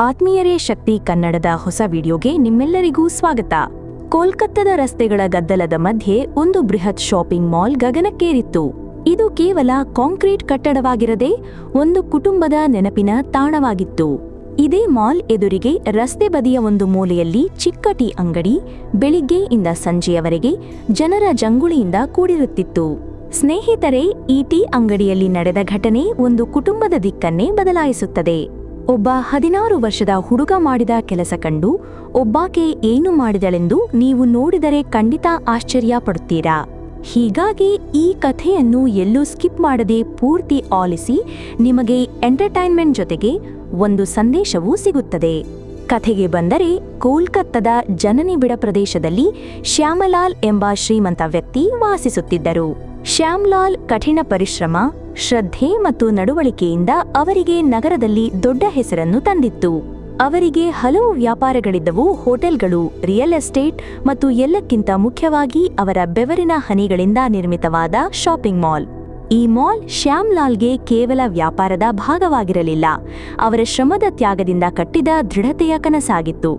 ಆತ್ಮೀಯರೇ ಶಕ್ತಿ ಕನ್ನಡದ ಹೊಸ ವಿಡಿಯೋಗೆ ನಿಮ್ಮೆಲ್ಲರಿಗೂ ಸ್ವಾಗತ. ಕೋಲ್ಕತ್ತಾದ ರಸ್ತೆಗಳ ಗದ್ದಲದ ಮಧ್ಯೆ ಒಂದು ಬೃಹತ್ ಶಾಪಿಂಗ್ ಮಾಲ್ ಗಗನಕ್ಕೇರಿತ್ತು. ಇದು ಕೇವಲ ಕಾಂಕ್ರೀಟ್ ಕಟ್ಟಡವಾಗಿರದೆ ಒಂದು ಕುಟುಂಬದ ನೆನಪಿನ ತಾಣವಾಗಿತ್ತು. ಇದೇ ಮಾಲ್ ಎದುರಿಗೆ ರಸ್ತೆ ಬದಿಯ ಒಂದು ಮೂಲೆಯಲ್ಲಿ ಚಿಕ್ಕ ಟೀ ಅಂಗಡಿ ಬೆಳಿಗ್ಗೆಯಿಂದ ಸಂಜೆಯವರೆಗೆ ಜನರ ಜಂಗುಳಿಯಿಂದ ಕೂಡಿರುತ್ತಿತ್ತು. ಸ್ನೇಹಿತರೇ, ಈ ಟೀ ಅಂಗಡಿಯಲ್ಲಿ ನಡೆದ ಘಟನೆ ಒಂದು ಕುಟುಂಬದ ದಿಕ್ಕನ್ನೇ ಬದಲಾಯಿಸುತ್ತದೆ. ಒಬ್ಬ ಹದಿನಾರು ವರ್ಷದ ಹುಡುಗ ಮಾಡಿದ ಕೆಲಸ ಕಂಡು ಒಬ್ಬಾಕೆ ಏನು ಮಾಡಿದಳೆಂದು ನೀವು ನೋಡಿದರೆ ಖಂಡಿತ ಆಶ್ಚರ್ಯ ಪಡುತ್ತೀರಾ. ಹೀಗಾಗಿ ಈ ಕಥೆಯನ್ನು ಎಲ್ಲೂ ಸ್ಕಿಪ್ ಮಾಡದೆ ಪೂರ್ತಿ ಆಲಿಸಿ ನಿಮಗೆ ಎಂಟರ್ಟೈನ್ಮೆಂಟ್ ಜೊತೆಗೆ ಒಂದು ಸಂದೇಶವೂ ಸಿಗುತ್ತದೆ. ಕಥೆಗೆ ಬಂದರೆ ಕೋಲ್ಕತ್ತಾದ ಜನನಿಬಿಡ ಪ್ರದೇಶದಲ್ಲಿ ಶ್ಯಾಮಲಾಲ್ ಎಂಬ ಶ್ರೀಮಂತ ವ್ಯಕ್ತಿ ವಾಸಿಸುತ್ತಿದ್ದರು. ಶ್ಯಾಮ್ಲಾಲ್ ಕಠಿಣ ಪರಿಶ್ರಮ ಶ್ರದ್ಧೆ ಮತ್ತು ನಡವಳಿಕೆಯಿಂದ ಅವರಿಗೆ ನಗರದಲ್ಲಿ ದೊಡ್ಡ ಹೆಸರನ್ನು ತಂದಿತ್ತು. ಅವರಿಗೆ ಹಲವು ವ್ಯಾಪಾರಗಳಿದ್ದವು, ಹೋಟೆಲ್ಗಳು, ರಿಯಲ್ ಎಸ್ಟೇಟ್ ಮತ್ತು ಎಲ್ಲಕ್ಕಿಂತ ಮುಖ್ಯವಾಗಿ ಅವರ ಬೆವರಿನ ಹನಿಗಳಿಂದ ನಿರ್ಮಿತವಾದ ಶಾಪಿಂಗ್ ಮಾಲ್. ಈ ಮಾಲ್ ಶ್ಯಾಮ್ಲಾಲ್ಗೆ ಕೇವಲ ವ್ಯಾಪಾರದ ಭಾಗವಾಗಿರಲಿಲ್ಲ, ಅವರ ಶ್ರಮದ ತ್ಯಾಗದಿಂದ ಕಟ್ಟಿದ ದೃಢತೆಯ ಕನಸಾಗಿತ್ತು.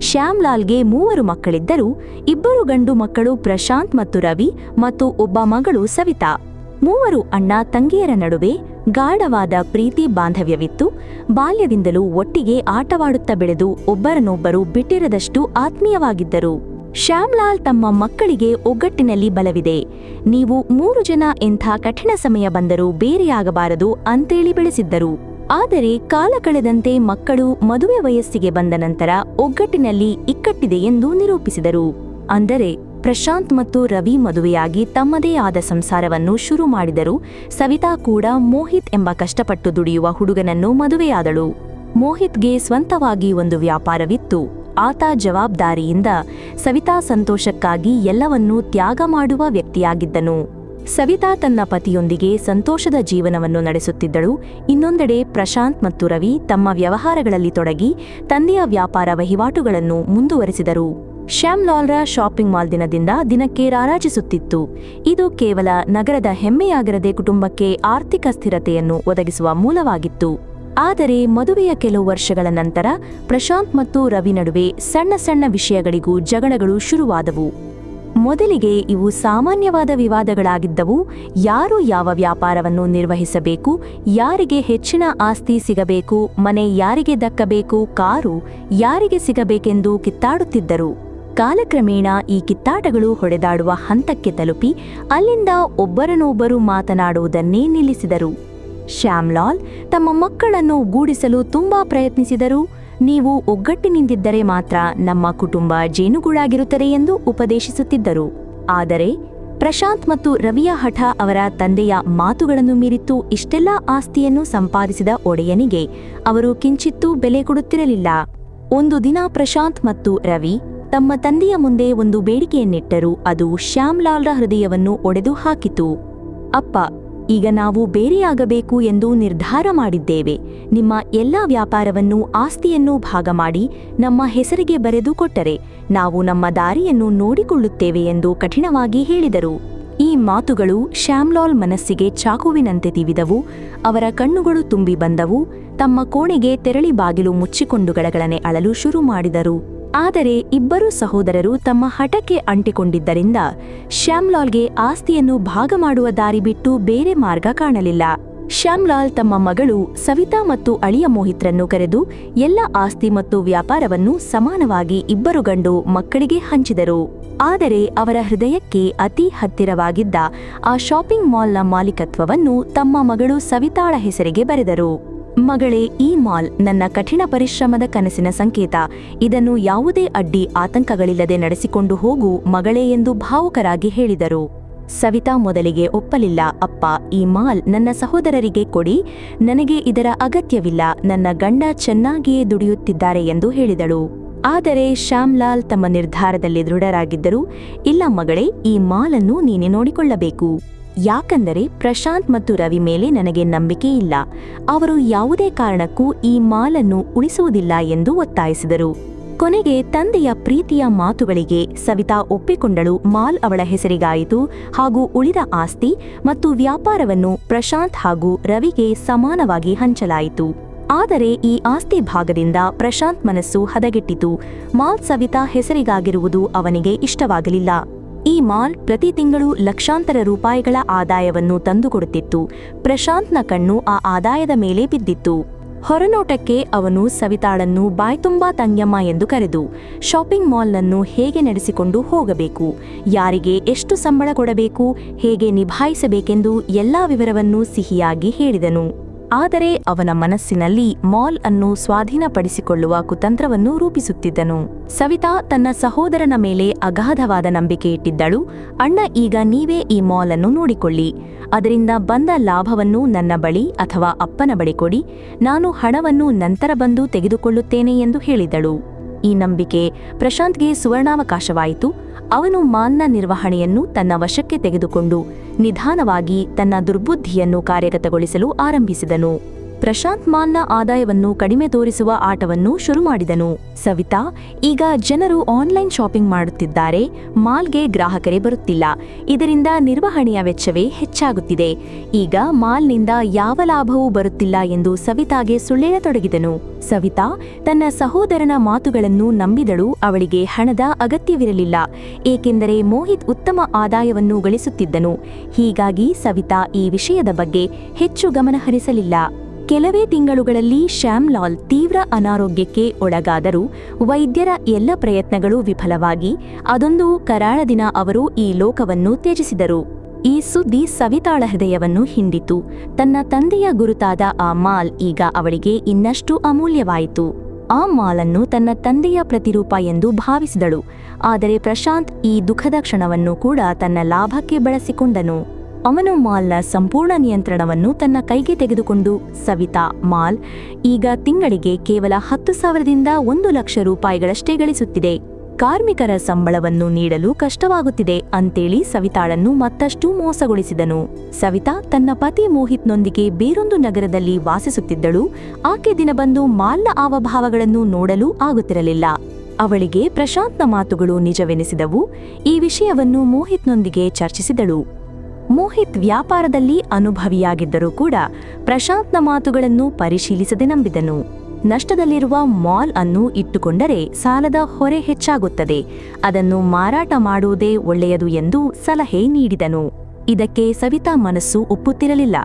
ಶ್ಯಾಮ್ಲಾಲ್ಗೆ ಮೂವರು ಮಕ್ಕಳಿದ್ದರು, ಇಬ್ಬರು ಗಂಡು ಮಕ್ಕಳು ಪ್ರಶಾಂತ್ ಮತ್ತು ರವಿ ಮತ್ತು ಒಬ್ಬ ಮಗಳು ಸವಿತಾ. ಮೂವರು ಅಣ್ಣ ತಂಗಿಯರ ನಡುವೆ ಗಾಢವಾದ ಪ್ರೀತಿ ಬಾಂಧವ್ಯವಿತ್ತು. ಬಾಲ್ಯದಿಂದಲೂ ಒಟ್ಟಿಗೆ ಆಟವಾಡುತ್ತಾ ಬೆಳೆದು ಒಬ್ಬರನ್ನೊಬ್ಬರು ಬಿಟ್ಟಿರದಷ್ಟು ಆತ್ಮೀಯವಾಗಿದ್ದರು. ಶ್ಯಾಮ್ಲಾಲ್ ತಮ್ಮ ಮಕ್ಕಳಿಗೆ ಒಗ್ಗಟ್ಟಿನಲ್ಲಿ ಬಲವಿದೆ. ನೀವು ಮೂರು ಜನ ಎಂಥ ಕಠಿಣ ಸಮಯ ಬಂದರೂ ಬೇರೆಯಾಗಬಾರದು ಅಂತೇಳಿ ಬೆಳೆಸಿದ್ದರು. ಆದರೆ ಕಾಲ ಕಳೆದಂತೆ ಮಕ್ಕಳು ಮದುವೆ ವಯಸ್ಸಿಗೆ ಬಂದ ನಂತರ ಒಗ್ಗಟ್ಟಿನಲ್ಲಿ ಇಕ್ಕಟ್ಟಿದೆ ಎಂದು ನಿರೂಪಿಸಿದರು. ಅಂದರೆ ಪ್ರಶಾಂತ್ ಮತ್ತು ರವಿ ಮದುವೆಯಾಗಿ ತಮ್ಮದೇ ಆದ ಸಂಸಾರವನ್ನು ಶುರು ಮಾಡಿದರು. ಸವಿತಾ ಕೂಡ ಮೋಹಿತ್ ಎಂಬ ಕಷ್ಟಪಟ್ಟು ದುಡಿಯುವ ಹುಡುಗನನ್ನು ಮದುವೆಯಾದಳು. ಮೋಹಿತ್ಗೆ ಸ್ವಂತವಾಗಿ ಒಂದು ವ್ಯಾಪಾರವಿತ್ತು. ಆತ ಜವಾಬ್ದಾರಿಯಿಂದ ಸವಿತಾ ಸಂತೋಷಕ್ಕಾಗಿ ಎಲ್ಲವನ್ನೂ ತ್ಯಾಗ ಮಾಡುವ ವ್ಯಕ್ತಿಯಾಗಿದ್ದನು. ಸವಿತಾ ತನ್ನ ಪತಿಯೊಂದಿಗೆ ಸಂತೋಷದ ಜೀವನವನ್ನು ನಡೆಸುತ್ತಿದ್ದಳು. ಇನ್ನೊಂದೆಡೆ ಪ್ರಶಾಂತ್ ಮತ್ತು ರವಿ ತಮ್ಮ ವ್ಯವಹಾರಗಳಲ್ಲಿ ತೊಡಗಿ, ತಂದೆಯ ವ್ಯಾಪಾರ ವಹಿವಾಟುಗಳನ್ನು ಮುಂದುವರೆಸಿದರು. ಶ್ಯಾಮ್ಲಾಲ್ರ ಶಾಪಿಂಗ್ ಮಾಲ್ ದಿನದಿಂದ ದಿನಕ್ಕೆ ರಾರಾಜಿಸುತ್ತಿತ್ತು. ಇದು ಕೇವಲ ನಗರದ ಹೆಮ್ಮೆಯಾಗಿರದೆ ಕುಟುಂಬಕ್ಕೆ ಆರ್ಥಿಕ ಸ್ಥಿರತೆಯನ್ನು ಒದಗಿಸುವ ಮೂಲವಾಗಿತ್ತು. ಆದರೆ ಮದುವೆಯ ಕೆಲವು ವರ್ಷಗಳ ನಂತರ ಪ್ರಶಾಂತ್ ಮತ್ತು ರವಿ ನಡುವೆ ಸಣ್ಣ ಸಣ್ಣ ವಿಷಯಗಳಿಗೂ ಜಗಳಗಳು ಶುರುವಾದವು. ಮೊದಲಿಗೆ ಇವು ಸಾಮಾನ್ಯವಾದ ವಿವಾದಗಳಾಗಿದ್ದವು. ಯಾರು ಯಾವ ವ್ಯಾಪಾರವನ್ನು ನಿರ್ವಹಿಸಬೇಕು, ಯಾರಿಗೆ ಹೆಚ್ಚಿನ ಆಸ್ತಿ ಸಿಗಬೇಕು, ಮನೆ ಯಾರಿಗೆ ದಕ್ಕಬೇಕು, ಕಾರು ಯಾರಿಗೆ ಸಿಗಬೇಕೆಂದು ಕಿತ್ತಾಡುತ್ತಿದ್ದರು. ಕಾಲಕ್ರಮೇಣ ಈ ಕಿತ್ತಾಟಗಳು ಹೊಡೆದಾಡುವ ಹಂತಕ್ಕೆ ತಲುಪಿ ಅಲ್ಲಿಂದ ಒಬ್ಬರನೊಬ್ಬರು ಮಾತನಾಡುವುದನ್ನೇ ನಿಲ್ಲಿಸಿದರು. ಶ್ಯಾಮ್ಲಾಲ್ ತಮ್ಮ ಮಕ್ಕಳನ್ನು ಗೂಡಿಸಲು ತುಂಬಾ ಪ್ರಯತ್ನಿಸಿದರು. ನೀವು ಒಗ್ಗಟ್ಟಿನಿಂದಿದ್ದರೆ ಮಾತ್ರ ನಮ್ಮ ಕುಟುಂಬ ಜೇನುಗೂಡಾಗಿರುತ್ತದೆ ಎಂದು ಉಪದೇಶಿಸುತ್ತಿದ್ದರು. ಆದರೆ ಪ್ರಶಾಂತ್ ಮತ್ತು ರವಿಯ ಹಠ ಅವರ ತಂದೆಯ ಮಾತುಗಳನ್ನು ಮೀರಿತ್ತು. ಇಷ್ಟೆಲ್ಲ ಆಸ್ತಿಯನ್ನು ಸಂಪಾದಿಸಿದ ಒಡೆಯನಿಗೆ ಅವರು ಕಿಂಚಿತ್ತೂ ಬೆಲೆ ಕೊಡುತ್ತಿರಲಿಲ್ಲ. ಒಂದು ದಿನ ಪ್ರಶಾಂತ್ ಮತ್ತು ರವಿ ತಮ್ಮ ತಂದೆಯ ಮುಂದೆ ಒಂದು ಬೇಡಿಕೆಯನ್ನಿಟ್ಟರು. ಅದು ಶ್ಯಾಮ್ಲಾಲ್ರ ಹೃದಯವನ್ನು ಒಡೆದು ಹಾಕಿತು. ಅಪ್ಪ, ಈಗ ನಾವು ಬೇರೆಯಾಗಬೇಕು ಎಂದು ನಿರ್ಧಾರ ಮಾಡಿದ್ದೇವೆ. ನಿಮ್ಮ ಎಲ್ಲ ವ್ಯಾಪಾರವನ್ನು, ಆಸ್ತಿಯನ್ನು ಭಾಗ ಮಾಡಿ ನಮ್ಮ ಹೆಸರಿಗೆ ಬರೆದು ಕೊಟ್ಟರೆ, ನಾವು ನಮ್ಮ ದಾರಿಯನ್ನು ನೋಡಿಕೊಳ್ಳುತ್ತೇವೆ ಎಂದು ಕಠಿಣವಾಗಿ ಹೇಳಿದರು. ಈ ಮಾತುಗಳು ಶ್ಯಾಮ್ಲಾಲ್ ಮನಸ್ಸಿಗೆ ಚಾಕುವಿನಂತೆ ತಿವಿದವು. ಅವರ ಕಣ್ಣುಗಳು ತುಂಬಿ ಬಂದವು. ತಮ್ಮ ಕೋಣೆಗೆ ತೆರಳಿ ಬಾಗಿಲು ಮುಚ್ಚಿಕೊಂಡು ಗಳಗಳನೆ ಅಳಲು ಶುರು ಮಾಡಿದರು. ಆದರೆ ಇಬ್ಬರು ಸಹೋದರರು ತಮ್ಮ ಹಠಕ್ಕೆ ಅಂಟಿಕೊಂಡಿದ್ದರಿಂದ ಶ್ಯಾಮ್ಲಾಲ್ಗೆ ಆಸ್ತಿಯನ್ನು ಭಾಗ ಮಾಡುವ ದಾರಿ ಬಿಟ್ಟು ಬೇರೆ ಮಾರ್ಗ ಕಾಣಲಿಲ್ಲ. ಶ್ಯಾಮ್ಲಾಲ್ ತಮ್ಮ ಮಗಳು ಸವಿತಾ ಮತ್ತು ಅಳಿಯ ಮೋಹಿತ್ರನ್ನು ಕರೆದು ಎಲ್ಲ ಆಸ್ತಿ ಮತ್ತು ವ್ಯಾಪಾರವನ್ನು ಸಮಾನವಾಗಿ ಇಬ್ಬರು ಗಂಡು ಮಕ್ಕಳಿಗೆ ಹಂಚಿದರು. ಆದರೆ ಅವರ ಹೃದಯಕ್ಕೆ ಅತಿ ಹತ್ತಿರವಾಗಿದ್ದ ಆ ಶಾಪಿಂಗ್ ಮಾಲ್ನ ಮಾಲೀಕತ್ವವನ್ನು ತಮ್ಮ ಮಗಳು ಸವಿತಾಳ ಹೆಸರಿಗೆ ಬರೆದರು. ಮಗಳೇ, ಈ ಮಾಲ್ ನನ್ನ ಕಠಿಣ ಪರಿಶ್ರಮದ ಕನಸಿನ ಸಂಕೇತ. ಇದನ್ನು ಯಾವುದೇ ಅಡ್ಡಿ ಆತಂಕಗಳಿಲ್ಲದೆ ನಡೆಸಿಕೊಂಡು ಹೋಗು ಮಗಳೇ ಎಂದು ಭಾವುಕರಾಗಿ ಹೇಳಿದರು. ಸವಿತಾ ಮೊದಲಿಗೆ ಒಪ್ಪಲಿಲ್ಲ, ಅಪ್ಪ, ಈ ಮಾಲ್ ನನ್ನ ಸಹೋದರರಿಗೆ ಕೊಡಿ, ನನಗೆ ಇದರ ಅಗತ್ಯವಿಲ್ಲ, ನನ್ನ ಗಂಡ ಚೆನ್ನಾಗಿಯೇ ದುಡಿಯುತ್ತಿದ್ದಾರೆ ಎಂದು ಹೇಳಿದಳು. ಆದರೆ ಶ್ಯಾಮ್ಲಾಲ್ ತಮ್ಮ ನಿರ್ಧಾರದಲ್ಲಿ ದೃಢರಾಗಿದ್ದರು, ಇಲ್ಲ ಮಗಳೇ, ಈ ಮಾಲನ್ನು ನೀನೆ ನೋಡಿಕೊಳ್ಳಬೇಕು. ಯಾಕಂದರೆ ಪ್ರಶಾಂತ್ ಮತ್ತು ರವಿ ಮೇಲೆ ನನಗೆ ನಂಬಿಕೆ ಇಲ್ಲ ಅವರು ಯಾವುದೇ ಕಾರಣಕ್ಕೂ ಈ ಮಾಲನ್ನು ಉಳಿಸುವುದಿಲ್ಲ ಎಂದು ಒತ್ತಾಯಿಸಿದರು. ಕೊನೆಗೆ ತಂದೆಯ ಪ್ರೀತಿಯ ಮಾತುಗಳಿಗೆ ಸವಿತಾ ಒಪ್ಪಿಕೊಂಡಳು. ಮಾಲ್ ಅವಳ ಹೆಸರಿಗಾಯಿತು ಹಾಗೂ ಉಳಿದ ಆಸ್ತಿ ಮತ್ತು ವ್ಯಾಪಾರವನ್ನು ಪ್ರಶಾಂತ್ ಹಾಗೂ ರವಿಗೆ ಸಮಾನವಾಗಿ ಹಂಚಲಾಯಿತು. ಆದರೆ ಈ ಆಸ್ತಿ ಭಾಗದಿಂದ ಪ್ರಶಾಂತ್ ಮನಸ್ಸು ಹದಗೆಟ್ಟಿತು. ಮಾಲ್ ಸವಿತಾ ಹೆಸರಿಗಾಗಿರುವುದು ಅವನಿಗೆ ಇಷ್ಟವಾಗಲಿಲ್ಲ. ಈ ಮಾಲ್ ಪ್ರತಿ ತಿಂಗಳು ಲಕ್ಷಾಂತರ ರೂಪಾಯಿಗಳ ಆದಾಯವನ್ನು ತಂದುಕೊಡುತ್ತಿತ್ತು. ಪ್ರಶಾಂತ್ನ ಕಣ್ಣು ಆ ಆದಾಯದ ಮೇಲೆ ಬಿದ್ದಿತ್ತು. ಹೊರನೋಟಕ್ಕೆ ಅವನು ಸವಿತಾಳನ್ನು ಬಾಯ್ತುಂಬಾ ತಂಗ್ಯಮ್ಮ ಎಂದು ಕರೆದು, ಶಾಪಿಂಗ್ ಮಾಲ್ನನ್ನು ಹೇಗೆ ನಡೆಸಿಕೊಂಡು ಹೋಗಬೇಕು? ಯಾರಿಗೆ ಎಷ್ಟು ಸಂಬಳ ಕೊಡಬೇಕು? ಹೇಗೆ ನಿಭಾಯಿಸಬೇಕೆಂದು ಎಲ್ಲಾ ವಿವರವನ್ನು ಸಿಹಿಯಾಗಿ ಹೇಳಿದನು. ಆದರೆ ಅವನ ಮನಸ್ಸಿನಲ್ಲಿ ಮಾಲ್ ಅನ್ನು ಸ್ವಾಧೀನಪಡಿಸಿಕೊಳ್ಳುವ ಕುತಂತ್ರವನ್ನು ರೂಪಿಸುತ್ತಿದ್ದನು. ಸವಿತಾ ತನ್ನ ಸಹೋದರನ ಮೇಲೆ ಅಗಾಧವಾದ ನಂಬಿಕೆ ಇಟ್ಟಿದ್ದಳು. ಅಣ್ಣ, ಈಗ ನೀವೇ ಈ ಮಾಲ್ ಅನ್ನು ನೋಡಿಕೊಳ್ಳಿ. ಅದರಿಂದ ಬಂದ ಲಾಭವನ್ನು ನನ್ನ ಬಳಿ ಅಥವಾ ಅಪ್ಪನ ಬಳಿ ಕೊಡಿ. ನಾನು ಹಣವನ್ನು ನಂತರ ಬಂದು ತೆಗೆದುಕೊಳ್ಳುತ್ತೇನೆ ಎಂದು ಹೇಳಿದಳು. ಈ ನಂಬಿಕೆ ಪ್ರಶಾಂತ್ಗೆ ಸುವರ್ಣಾವಕಾಶವಾಯಿತು. ಅವನು ಮಾನ್ನ ನಿರ್ವಹಣೆಯನ್ನು ತನ್ನ ವಶಕ್ಕೆ ತೆಗೆದುಕೊಂಡು ನಿಧಾನವಾಗಿ ತನ್ನ ದುರ್ಬುದ್ಧಿಯನ್ನು ಕಾರ್ಯಗತಗೊಳಿಸಲು ಆರಂಭಿಸಿದನು. ಪ್ರಶಾಂತ್ ಮಾಲ್ನ ಆದಾಯವನ್ನು ಕಡಿಮೆ ತೋರಿಸುವ ಆಟವನ್ನು ಶುರು ಮಾಡಿದನು. ಸವಿತಾ, ಈಗ ಜನರು ಆನ್ಲೈನ್ ಶಾಪಿಂಗ್ ಮಾಡುತ್ತಿದ್ದಾರೆ, ಮಾಲ್ಗೆ ಗ್ರಾಹಕರೇ ಬರುತ್ತಿಲ್ಲ. ಇದರಿಂದ ನಿರ್ವಹಣೆಯ ವೆಚ್ಚವೇ ಹೆಚ್ಚಾಗುತ್ತಿದೆ. ಈಗ ಮಾಲ್ನಿಂದ ಯಾವ ಲಾಭವೂ ಬರುತ್ತಿಲ್ಲ ಎಂದು ಸವಿತಾಗೆ ಸುಳ್ಳೇಳತೊಡಗಿದನು. ಸವಿತಾ, ತನ್ನ ಸಹೋದರನ ಮಾತುಗಳನ್ನು ನಂಬಿದಳು, ಅವಳಿಗೆ ಹಣದ ಅಗತ್ಯವಿರಲಿಲ್ಲ. ಏಕೆಂದರೆ ಮೋಹಿತ್ ಉತ್ತಮ ಆದಾಯವನ್ನು ಗಳಿಸುತ್ತಿದ್ದನು. ಹೀಗಾಗಿ ಸವಿತಾ ಈ ವಿಷಯದ ಬಗ್ಗೆ ಹೆಚ್ಚು ಗಮನಹರಿಸಲಿಲ್ಲ. ಕೆಲವೇ ತಿಂಗಳುಗಳಲ್ಲಿ ಶ್ಯಾಮ್ಲಾಲ್ ತೀವ್ರ ಅನಾರೋಗ್ಯಕ್ಕೆ ಒಳಗಾದರೂ ವೈದ್ಯರ ಎಲ್ಲ ಪ್ರಯತ್ನಗಳು ವಿಫಲವಾಗಿ, ಅದೊಂದು ಕರಾಳ ದಿನ ಅವರು ಈ ಲೋಕವನ್ನು ತ್ಯಜಿಸಿದರು. ಈ ಸುದ್ದಿ ಸವಿತಾಳ ಹೃದಯವನ್ನು ಹಿಂಡಿತು ತನ್ನ ತಂದೆಯ ಗುರುತಾದ ಆ ಮಾಲ್ ಈಗ ಅವಳಿಗೆ ಇನ್ನಷ್ಟು ಅಮೂಲ್ಯವಾಯಿತು. ಆ ಮಾಲನ್ನು ತನ್ನ ತಂದೆಯ ಪ್ರತಿರೂಪ ಎಂದು ಭಾವಿಸಿದಳು. ಆದರೆ ಪ್ರಶಾಂತ್ ಈ ದುಃಖದ ಕ್ಷಣವನ್ನು ಕೂಡ ತನ್ನ ಲಾಭಕ್ಕೆ ಬಳಸಿಕೊಂಡನು. ಅವನು ಮಾಲ್ನ ಸಂಪೂರ್ಣ ನಿಯಂತ್ರಣವನ್ನು ತನ್ನ ಕೈಗೆ ತೆಗೆದುಕೊಂಡು, ಸವಿತಾ, ಮಾಲ್, ಈಗ ತಿಂಗಳಿಗೆ ಕೇವಲ ಹತ್ತು ಸಾವಿರದಿಂದ ಒಂದು ಲಕ್ಷ ರೂಪಾಯಿಗಳಷ್ಟೇ ಗಳಿಸುತ್ತಿದೆ. ಕಾರ್ಮಿಕರ ಸಂಬಳವನ್ನು ನೀಡಲು ಕಷ್ಟವಾಗುತ್ತಿದೆ ಅಂತೇಳಿ ಸವಿತಾಳನ್ನು ಮತ್ತಷ್ಟು ಮೋಸಗೊಳಿಸಿದನು. ಸವಿತಾ ತನ್ನ ಪತಿ ಮೋಹಿತ್ನೊಂದಿಗೆ ಬೇರೊಂದು ನಗರದಲ್ಲಿ ವಾಸಿಸುತ್ತಿದ್ದಳು. ಆಕೆ ದಿನ ಬಂದು ಮಾಲ್ನ ಆವಭಾವಗಳನ್ನು ನೋಡಲು ಆಗುತ್ತಿರಲಿಲ್ಲ. ಅವಳಿಗೆ ಪ್ರಶಾಂತ್ನ ಮಾತುಗಳು ನಿಜವೆನಿಸಿದವು. ಈ ವಿಷಯವನ್ನು ಮೋಹಿತ್ನೊಂದಿಗೆ ಚರ್ಚಿಸಿದಳು. ಮೋಹಿತ್ ವ್ಯಾಪಾರದಲ್ಲಿ ಅನುಭವಿಯಾಗಿದ್ದರೂ ಕೂಡ ಪ್ರಶಾಂತ್ನ ಮಾತುಗಳನ್ನು ಪರಿಶೀಲಿಸದೆ ನಂಬಿದನು. ನಷ್ಟದಲ್ಲಿರುವ ಮಾಲ್ ಅನ್ನು ಇಟ್ಟುಕೊಂಡರೆ ಸಾಲದ ಹೊರೆ ಹೆಚ್ಚಾಗುತ್ತದೆ. ಅದನ್ನು ಮಾರಾಟ ಮಾಡುವುದೇ ಒಳ್ಳೆಯದು ಎಂದು ಸಲಹೆ ನೀಡಿದನು. ಇದಕ್ಕೆ ಸವಿತಾ ಮನಸ್ಸು ಒಪ್ಪುತ್ತಿರಲಿಲ್ಲ.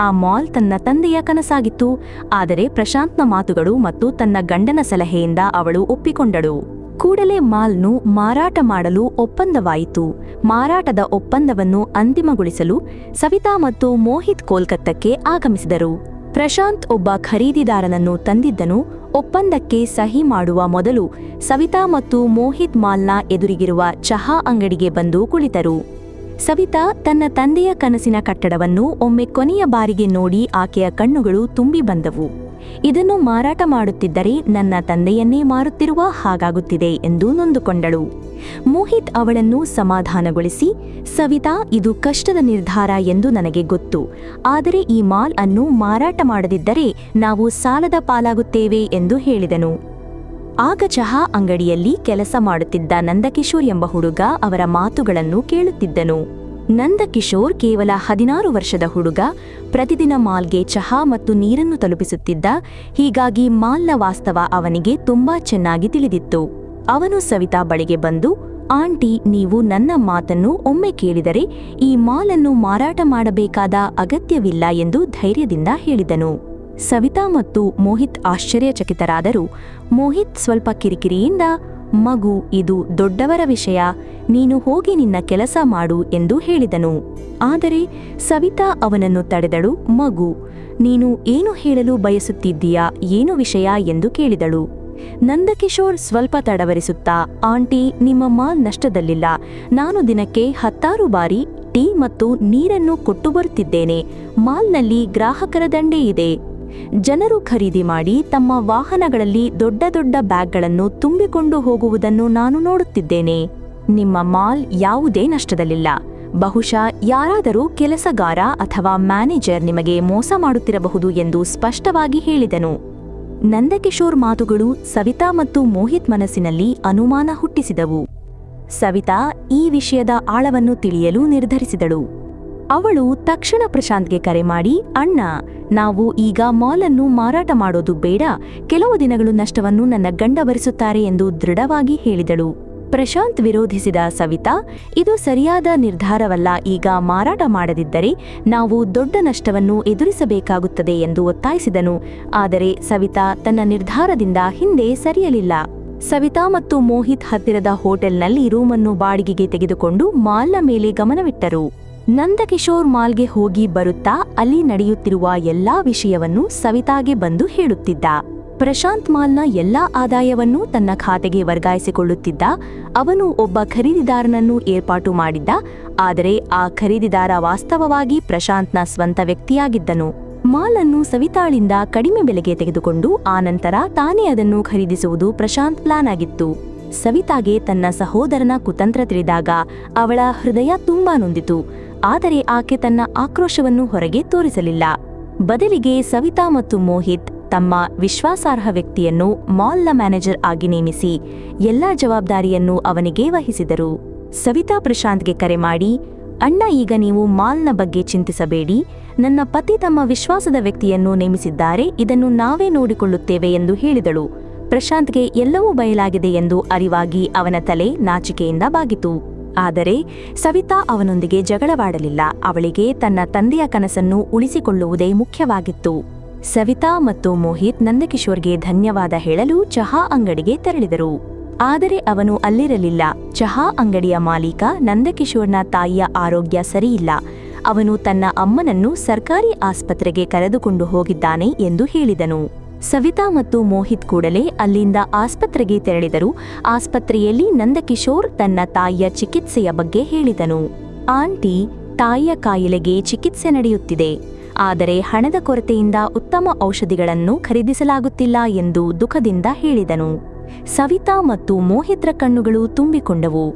ಆ ಮಾಲ್ ತನ್ನ ತಂದೆಯ ಕನಸಾಗಿತ್ತು. ಆದರೆ ಪ್ರಶಾಂತ್ನ ಮಾತುಗಳು ಮತ್ತು ತನ್ನ ಗಂಡನ ಸಲಹೆಯಿಂದ ಅವಳು ಒಪ್ಪಿಕೊಂಡಳು. ಕೂಡಲೇ ಮಾಲ್ನು ಮಾರಾಟ ಮಾಡಲು ಒಪ್ಪಂದವಾಯಿತು. ಮಾರಾಟದ ಒಪ್ಪಂದವನ್ನು ಅಂತಿಮಗೊಳಿಸಲು ಸವಿತಾ ಮತ್ತು ಮೋಹಿತ್ ಕೋಲ್ಕತ್ತಕ್ಕೆ ಆಗಮಿಸಿದರು. ಪ್ರಶಾಂತ್ ಒಬ್ಬ ಖರೀದಿದಾರನನ್ನು ತಂದಿದ್ದನು. ಒಪ್ಪಂದಕ್ಕೆ ಸಹಿ ಮಾಡುವ ಮೊದಲು ಸವಿತಾ ಮತ್ತು ಮೋಹಿತ್ ಮಾಲ್ನ ಎದುರಿಗಿರುವ ಚಹಾ ಅಂಗಡಿಗೆ ಬಂದು ಕುಳಿತರು. ಸವಿತಾ ತನ್ನ ತಂದೆಯ ಕನಸಿನ ಕಟ್ಟಡವನ್ನು ಒಮ್ಮೆ ಕೊನೆಯ ಬಾರಿಗೆ ನೋಡಿ ಆಕೆಯ ಕಣ್ಣುಗಳು ತುಂಬಿ ಬಂದವು. ಇದನ್ನು ಮಾರಾಟ ಮಾಡುತ್ತಿದ್ದರೆ ನನ್ನ ತಂದೆಯನ್ನೇ ಮಾರುತ್ತಿರುವ ಹಾಗಾಗುತ್ತಿದೆ ಎಂದು ನೊಂದುಕೊಂಡಳು. ಮೋಹಿತ್ ಅವಳನ್ನು ಸಮಾಧಾನಗೊಳಿಸಿ, ಸವಿತಾ, ಇದು ಕಷ್ಟದ ನಿರ್ಧಾರ ಎಂದು ನನಗೆ ಗೊತ್ತು. ಆದರೆ ಈ ಮಾಲ್ ಅನ್ನು ಮಾರಾಟ ಮಾಡದಿದ್ದರೆ ನಾವು ಸಾಲದ ಪಾಲಾಗುತ್ತೇವೆ ಎಂದು ಹೇಳಿದನು. ಆಗ ಚಹಾ ಅಂಗಡಿಯಲ್ಲಿ ಕೆಲಸ ಮಾಡುತ್ತಿದ್ದ ನಂದಕಿಶೋರ್ ಎಂಬ ಹುಡುಗ ಅವರ ಮಾತುಗಳನ್ನು ಕೇಳುತ್ತಿದ್ದನು. ನಂದಕಿಶೋರ್ ಕೇವಲ ಹದಿನಾರು ವರ್ಷದ ಹುಡುಗ. ಪ್ರತಿದಿನ ಮಾಲ್ಗೆ ಚಹಾ ಮತ್ತು ನೀರನ್ನು ತಲುಪಿಸುತ್ತಿದ್ದ, ಹೀಗಾಗಿ ಮಾಲ್ನ ವಾಸ್ತವ ಅವನಿಗೆ ತುಂಬಾ ಚೆನ್ನಾಗಿ ತಿಳಿದಿತ್ತು. ಅವನು ಸವಿತಾ ಬಳಿಗೆ ಬಂದು, ಆಂಟಿ, ನೀವು ನನ್ನ ಮಾತನ್ನು ಒಮ್ಮೆ ಕೇಳಿದರೆ ಈ ಮಾಲನ್ನು ಮಾರಾಟ ಮಾಡಬೇಕಾದ ಅಗತ್ಯವಿಲ್ಲ ಎಂದು ಧೈರ್ಯದಿಂದ ಹೇಳಿದನು. ಸವಿತಾ ಮತ್ತು ಮೋಹಿತ್ ಆಶ್ಚರ್ಯಚಕಿತರಾದರು. ಮೋಹಿತ್ ಸ್ವಲ್ಪ ಕಿರಿಕಿರಿಯಿಂದ ಮಗು, ಇದು ದೊಡ್ಡವರ ವಿಷಯ. ನೀನು ಹೋಗಿ ನಿನ್ನ ಕೆಲಸ ಮಾಡು ಎಂದು ಹೇಳಿದನು. ಆದರೆ ಸವಿತಾ ಅವನನ್ನು ತಡೆದಳು ಮಗು. ನೀನು ಏನು ಹೇಳಲು ಬಯಸುತ್ತಿದ್ದೀಯಾ? ಏನು ವಿಷಯ ಎಂದು ಕೇಳಿದಳು. ನಂದಕಿಶೋರ್ ಸ್ವಲ್ಪ ತಡವರಿಸುತ್ತಾ, ಆಂಟಿ, ನಿಮ್ಮ ಮಾಲ್ ನಷ್ಟದಲ್ಲಿಲ್ಲ. ನಾನು ದಿನಕ್ಕೆ ಹತ್ತಾರು ಬಾರಿ ಟೀ ಮತ್ತು ನೀರನ್ನು ಕೊಟ್ಟು ಬರುತ್ತಿದ್ದೇನೆ ಮಾಲ್ನಲ್ಲಿ ಗ್ರಾಹಕರ ದಂಡೆ ಇದೆ. ಜನರು ಖರೀದಿ ಮಾಡಿ ತಮ್ಮ ವಾಹನಗಳಲ್ಲಿ ದೊಡ್ಡ ದೊಡ್ಡ ಬ್ಯಾಗ್ಗಳನ್ನು ತುಂಬಿಕೊಂಡು ಹೋಗುವುದನ್ನು ನಾನು ನೋಡುತ್ತಿದ್ದೇನೆ. ನಿಮ್ಮ ಮಾಲ್ ಯಾವುದೇ ನಷ್ಟದಲ್ಲಿಲ್ಲ. ಬಹುಶಃ ಯಾರಾದರೂ ಕೆಲಸಗಾರ ಅಥವಾ ಮ್ಯಾನೇಜರ್ ನಿಮಗೆ ಮೋಸ ಮಾಡುತ್ತಿರಬಹುದು ಎಂದು ಸ್ಪಷ್ಟವಾಗಿ ಹೇಳಿದನು. ನಂದಕಿಶೋರ್ ಮಾತುಗಳು ಸವಿತಾ ಮತ್ತು ಮೋಹಿತ್ ಮನಸ್ಸಿನಲ್ಲಿ ಅನುಮಾನ ಹುಟ್ಟಿಸಿದವು. ಸವಿತಾ ಈ ವಿಷಯದ ಆಳವನ್ನು ತಿಳಿಯಲು ನಿರ್ಧರಿಸಿದಳು. ಅವಳು ತಕ್ಷಣ ಪ್ರಶಾಂತ್ಗೆ ಕರೆ ಮಾಡಿ, ಅಣ್ಣ, ನಾವು ಈಗ ಮಾಲನ್ನು ಮಾರಾಟ ಮಾಡೋದು ಬೇಡ, ಕೆಲವು ದಿನಗಳು ನಷ್ಟವನ್ನು ನನ್ನ ಗಂಡ ಭರಿಸುತ್ತಾರೆ ಎಂದು ದೃಢವಾಗಿ ಹೇಳಿದಳು. ಪ್ರಶಾಂತ್ ವಿರೋಧಿಸಿದ ಸವಿತಾ, ಇದು ಸರಿಯಾದ ನಿರ್ಧಾರವಲ್ಲ, ಈಗ ಮಾರಾಟ ಮಾಡದಿದ್ದರೆ ನಾವು ದೊಡ್ಡ ನಷ್ಟವನ್ನು ಎದುರಿಸಬೇಕಾಗುತ್ತದೆ ಎಂದು ಒತ್ತಾಯಿಸಿದನು. ಆದರೆ ಸವಿತಾ ತನ್ನ ನಿರ್ಧಾರದಿಂದ ಹಿಂದೆ ಸರಿಯಲಿಲ್ಲ. ಸವಿತಾ ಮತ್ತು ಮೋಹಿತ್ ಹತ್ತಿರದ ಹೋಟೆಲ್ನಲ್ಲಿ ರೂಮನ್ನು ಬಾಡಿಗೆಗೆ ತೆಗೆದುಕೊಂಡು ಮಾಲ್ನ ಮೇಲೆ ಗಮನವಿಟ್ಟರು. ನಂದಕಿಶೋರ್ ಮಾಲ್ಗೆ ಹೋಗಿ ಬರುತ್ತಾ ಅಲ್ಲಿ ನಡೆಯುತ್ತಿರುವ ಎಲ್ಲಾ ವಿಷಯವನ್ನು ಸವಿತಾಗೆ ಬಂದು ಹೇಳುತ್ತಿದ್ದ. ಪ್ರಶಾಂತ್ ಮಾಲ್ನ ಎಲ್ಲಾ ಆದಾಯವನ್ನು ತನ್ನ ಖಾತೆಗೆ ವರ್ಗಾಯಿಸಿಕೊಳ್ಳುತ್ತಿದ್ದ. ಅವನು ಒಬ್ಬ ಖರೀದಿದಾರನನ್ನು ಏರ್ಪಾಟು ಮಾಡಿದ್ದ. ಆದರೆ ಆ ಖರೀದಿದಾರ ವಾಸ್ತವವಾಗಿ ಪ್ರಶಾಂತ್ನ ಸ್ವಂತ ವ್ಯಕ್ತಿಯಾಗಿದ್ದನು. ಮಾಲನ್ನು ಸವಿತಾಳಿಂದ ಕಡಿಮೆ ಬೆಲೆಗೆ ತೆಗೆದುಕೊಂಡು ಆನಂತರ ತಾನೇ ಅದನ್ನು ಖರೀದಿಸುವುದು ಪ್ರಶಾಂತ್ ಪ್ಲಾನ್ ಆಗಿತ್ತು. ಸವಿತಾಗೆ ತನ್ನ ಸಹೋದರನ ಕುತಂತ್ರ ತಿಳಿದಾಗ ಅವಳ ಹೃದಯ ತುಂಬಾ ನೊಂದಿತು. ಆದರೆ ಆಕೆ ತನ್ನ ಆಕ್ರೋಶವನ್ನು ಹೊರಗೆ ತೋರಿಸಲಿಲ್ಲ. ಬದಲಿಗೆ ಸವಿತಾ ಮತ್ತು ಮೋಹಿತ್ ತಮ್ಮ ವಿಶ್ವಾಸಾರ್ಹ ವ್ಯಕ್ತಿಯನ್ನು ಮಾಲ್ನ ಮ್ಯಾನೇಜರ್ ಆಗಿ ನೇಮಿಸಿ ಎಲ್ಲಾ ಜವಾಬ್ದಾರಿಯನ್ನು ಅವನಿಗೆ ವಹಿಸಿದರು. ಸವಿತಾ ಪ್ರಶಾಂತ್ಗೆ ಕರೆ ಮಾಡಿ, ಅಣ್ಣ, ಈಗ ನೀವು ಮಾಲ್ನ ಬಗ್ಗೆ ಚಿಂತಿಸಬೇಡಿ. ನನ್ನ ಪತಿ ತಮ್ಮ ವಿಶ್ವಾಸದ ವ್ಯಕ್ತಿಯನ್ನು ನೇಮಿಸಿದ್ದಾರೆ. ಇದನ್ನು ನಾವೇ ನೋಡಿಕೊಳ್ಳುತ್ತೇವೆ ಎಂದು ಹೇಳಿದಳು. ಪ್ರಶಾಂತ್ಗೆ ಎಲ್ಲವೂ ಬಯಲಾಗಿದೆ ಎಂದು ಅರಿವಾಗಿ ಅವನ ತಲೆ ನಾಚಿಕೆಯಿಂದ ಬಾಗಿತು. ಆದರೆ ಸವಿತಾ ಅವನೊಂದಿಗೆ ಜಗಳವಾಡಲಿಲ್ಲ. ಅವಳಿಗೆ ತನ್ನ ತಂದೆಯ ಕನಸನ್ನು ಉಳಿಸಿಕೊಳ್ಳುವುದೇ ಮುಖ್ಯವಾಗಿತ್ತು. ಸವಿತಾ ಮತ್ತು ಮೋಹಿತ್ ನಂದಕಿಶೋರ್ಗೆ ಧನ್ಯವಾದ ಹೇಳಲು ಚಹಾ ಅಂಗಡಿಗೆ ತೆರಳಿದರು. ಆದರೆ ಅವನು ಅಲ್ಲಿರಲಿಲ್ಲ. ಚಹಾ ಅಂಗಡಿಯ ಮಾಲೀಕ ನಂದಕಿಶೋರ್ನ ತಾಯಿಯ ಆರೋಗ್ಯ ಸರಿಯಿಲ್ಲ. ಅವನು ತನ್ನ ಅಮ್ಮನನ್ನು ಸರ್ಕಾರಿ ಆಸ್ಪತ್ರೆಗೆ ಕರೆದುಕೊಂಡು ಹೋಗಿದ್ದಾನೆ ಎಂದು ಹೇಳಿದನು. ಸವಿತಾ ಮತ್ತು ಮೋಹಿತ್ ಕೂಡಲೇ ಅಲ್ಲಿಂದ ಆಸ್ಪತ್ರೆಗೆ ತೆರಳಿದರು. ಆಸ್ಪತ್ರೆಯಲ್ಲಿ ನಂದಕಿಶೋರ್ ತನ್ನ ತಾಯಿಯ ಚಿಕಿತ್ಸೆಯ ಬಗ್ಗೆ ಹೇಳಿದನು. ಆಂಟಿ, ತಾಯಿಯ ಕಾಯಿಲೆಗೆ ಚಿಕಿತ್ಸೆ ನಡೆಯುತ್ತಿದೆ. ಆದರೆ ಹಣದ ಕೊರತೆಯಿಂದ ಉತ್ತಮ ಔಷಧಿಗಳನ್ನು ಖರೀದಿಸಲಾಗುತ್ತಿಲ್ಲ ಎಂದು ದುಃಖದಿಂದ ಹೇಳಿದನು. ಸವಿತಾ ಮತ್ತು ಮೋಹಿತ್ರ ಕಣ್ಣುಗಳು ತುಂಬಿಕೊಂಡವು.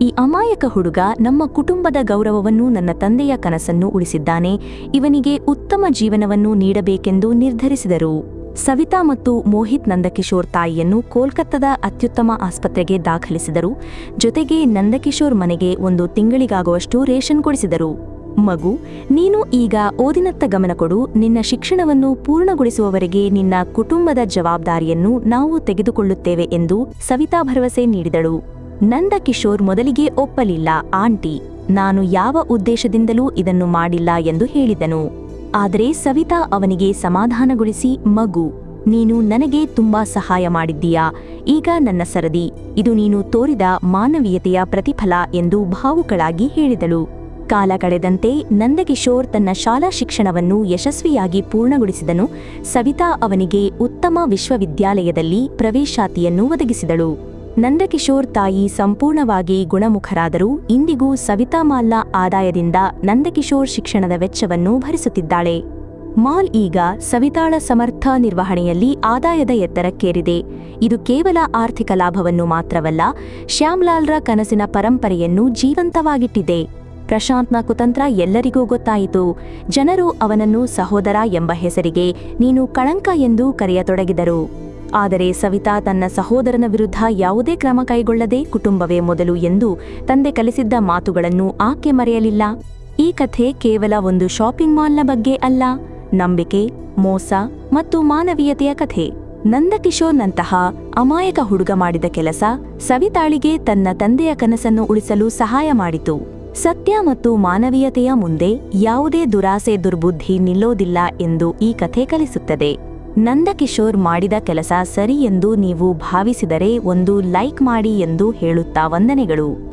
ಈ ಅಮಾಯಕ ಹುಡುಗ ನಮ್ಮ ಕುಟುಂಬದ ಗೌರವವನ್ನು ನನ್ನ ತಂದೆಯ ಕನಸನ್ನು ಉಳಿಸಿದ್ದಾನೆ. ಇವನಿಗೆ ಉತ್ತಮ ಜೀವನವನ್ನು ನೀಡಬೇಕೆಂದು ನಿರ್ಧರಿಸಿದರು. ಸವಿತಾ ಮತ್ತು ಮೋಹಿತ್ ನಂದಕಿಶೋರ್ ತಾಯಿಯನ್ನು ಕೋಲ್ಕತ್ತಾದ ಅತ್ಯುತ್ತಮ ಆಸ್ಪತ್ರೆಗೆ ದಾಖಲಿಸಿದರು. ಜೊತೆಗೆ ನಂದಕಿಶೋರ್ ಮನೆಗೆ ಒಂದು ತಿಂಗಳಿಗಾಗುವಷ್ಟು ರೇಷನ್ ಕೊಡಿಸಿದರು. ಮಗು, ನೀನು ಈಗ ಓದಿನತ್ತ ಗಮನ ಕೊಡು. ನಿನ್ನ ಶಿಕ್ಷಣವನ್ನು ಪೂರ್ಣಗೊಳಿಸುವವರೆಗೆ ನಿನ್ನ ಕುಟುಂಬದ ಜವಾಬ್ದಾರಿಯನ್ನು ನಾವು ತೆಗೆದುಕೊಳ್ಳುತ್ತೇವೆ ಎಂದು ಸವಿತಾ ಭರವಸೆ ನೀಡಿದಳು. ನಂದಕಿಶೋರ್ ಮೊದಲಿಗೆ ಒಪ್ಪಲಿಲ್ಲ, ಆಂಟಿ, ನಾನು ಯಾವ ಉದ್ದೇಶದಿಂದಲೂ ಇದನ್ನು ಮಾಡಿಲ್ಲ ಎಂದು ಹೇಳಿದನು. ಆದರೆ ಸವಿತಾ ಅವನಿಗೆ ಸಮಾಧಾನಗೊಳಿಸಿ, ಮಗು, ನೀನು ನನಗೆ ತುಂಬಾ ಸಹಾಯ ಮಾಡಿದ್ದೀಯಾ? ಈಗ ನನ್ನ ಸರದಿ. ಇದು ನೀನು ತೋರಿದ ಮಾನವೀಯತೆಯ ಪ್ರತಿಫಲ ಎಂದು ಭಾವುಕಳಾಗಿ ಹೇಳಿದಳು. ಕಾಲ ಕಳೆದಂತೆ ನಂದಕಿಶೋರ್ ತನ್ನ ಶಾಲಾ ಶಿಕ್ಷಣವನ್ನು ಯಶಸ್ವಿಯಾಗಿ ಪೂರ್ಣಗೊಳಿಸಿದನು. ಸವಿತಾ ಅವನಿಗೆ ಉತ್ತಮ ವಿಶ್ವವಿದ್ಯಾಲಯದಲ್ಲಿ ಪ್ರವೇಶಾತಿಯನ್ನು ಒದಗಿಸಿದಳು. ನಂದಕಿಶೋರ್ ತಾಯಿ ಸಂಪೂರ್ಣವಾಗಿ ಗುಣಮುಖರಾದರೂ ಇಂದಿಗೂ ಸವಿತಾ ಮಾಲ್ನ ಆದಾಯದಿಂದ ನಂದಕಿಶೋರ್ ಶಿಕ್ಷಣದ ವೆಚ್ಚವನ್ನು ಭರಿಸುತ್ತಿದ್ದಾಳೆ. ಮಾಲ್ ಈಗ ಸವಿತಾಳ ಸಮರ್ಥ ನಿರ್ವಹಣೆಯಲ್ಲಿ ಆದಾಯದ ಎತ್ತರಕ್ಕೇರಿದೆ. ಇದು ಕೇವಲ ಆರ್ಥಿಕ ಲಾಭವನ್ನು ಮಾತ್ರವಲ್ಲ, ಶ್ಯಾಮ್ಲಾಲ್ರ ಕನಸಿನ ಪರಂಪರೆಯನ್ನು ಜೀವಂತವಾಗಿಟ್ಟಿದೆ. ಪ್ರಶಾಂತ್ನ ಕುತಂತ್ರ ಎಲ್ಲರಿಗೂ ಗೊತ್ತಾಯಿತು. ಜನರು ಅವನನ್ನು ಸಹೋದರ ಎಂಬ ಹೆಸರಿಗೆ ನೀನು ಕಳಂಕ ಎಂದು ಕರೆಯತೊಡಗಿದರು. ಆದರೆ ಸವಿತಾ ತನ್ನ ಸಹೋದರನ ವಿರುದ್ಧ ಯಾವುದೇ ಕ್ರಮ ಕೈಗೊಳ್ಳದೆ ಕುಟುಂಬವೇ ಮೊದಲು ಎಂದು ತಂದೆ ಕಲಿಸಿದ್ದ ಮಾತುಗಳನ್ನು ಆಕೆ ಮರೆಯಲಿಲ್ಲ. ಈ ಕಥೆ ಕೇವಲ ಒಂದು ಶಾಪಿಂಗ್ ಮಾಲ್ನ ಬಗ್ಗೆ ಅಲ್ಲ. ನಂಬಿಕೆ, ಮೋಸ ಮತ್ತು ಮಾನವೀಯತೆಯ ಕಥೆ. ನಂದಕಿಶೋರ್ನಂತಹ ಅಮಾಯಕ ಹುಡುಗ ಮಾಡಿದ ಕೆಲಸ ಸವಿತಾಳಿಗೆ ತನ್ನ ತಂದೆಯ ಕನಸನ್ನು ಉಳಿಸಲು ಸಹಾಯ ಮಾಡಿತು. ಸತ್ಯ ಮತ್ತು ಮಾನವೀಯತೆಯ ಮುಂದೆ ಯಾವುದೇ ದುರಾಸೆ ದುರ್ಬುದ್ಧಿ ನಿಲ್ಲೋದಿಲ್ಲ ಎಂದು ಈ ಕಥೆ ಕಲಿಸುತ್ತದೆ. ನಂದಕಿಶೋರ್ ಮಾಡಿದ ಕೆಲಸ ಸರಿ ಎಂದು ನೀವು ಭಾವಿಸಿದರೆ ಒಂದು ಲೈಕ್ ಮಾಡಿ ಎಂದು ಹೇಳುತ್ತಾ ವಂದನೆಗಳು.